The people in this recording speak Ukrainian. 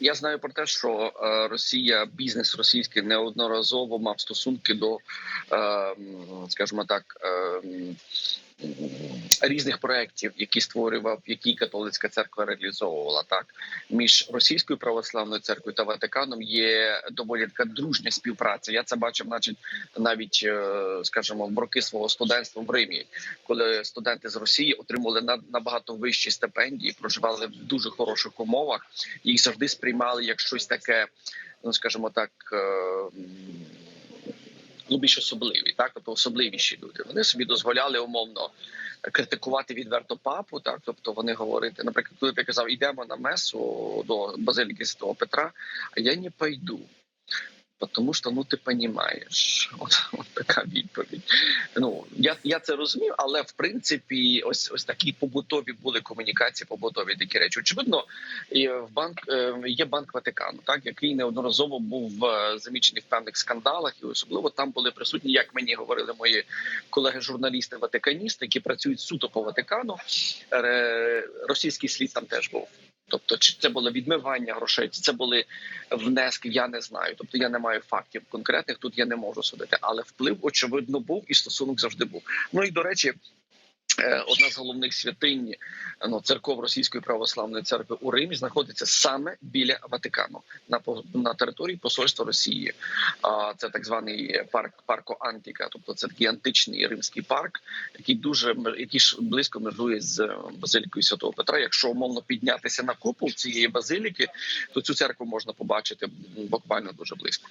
Я знаю про те, що е, Росія, бізнес російський неодноразово мав стосунки до, е, скажімо так, е, різних проєктів, які створював, які католицька церква реалізовувала так між російською православною церквою та Ватиканом є доволі така дружня співпраця. Я це бачив, значить, навіть е, скажімо, в роки свого студентства в Римі, коли студенти з Росії отримали на- набагато вищі стипендії, проживали в дуже хороших умовах, їх завжди сприймали як щось таке, ну скажімо так. е, Ну, більш особливі, так тобто особливіші люди. Вони собі дозволяли умовно критикувати відверто папу. Так, тобто вони говорити, наприклад, коли ти казав, йдемо на месу до базиліки Святого Петра, а я не пойду. Тому що ну ти розумієш, от, от така відповідь. Ну я, я це розумію, але в принципі, ось ось такі побутові були комунікації, побутові такі речі. Очевидно, в банк е, є банк Ватикану, так який неодноразово був е, замічений в певних скандалах, і особливо там були присутні, як мені говорили мої колеги-журналісти, ватиканісти, які працюють суто по Ватикану. Е, Російський слід там теж був. Тобто, чи це було відмивання грошей, чи це були внески, я не знаю. Тобто я не маю фактів конкретних. Тут я не можу судити, але вплив очевидно був і стосунок завжди був. Ну і до речі. Е, Одна з головних святинь ну, церков Російської православної церкви у Римі знаходиться саме біля Ватикану на на території посольства Росії. А це так званий парк парко Антіка, тобто це такий античний римський парк, який дуже який близько межує з е, базилікою Святого Петра. Якщо умовно піднятися на купол цієї базиліки, то цю церкву можна побачити буквально дуже близько.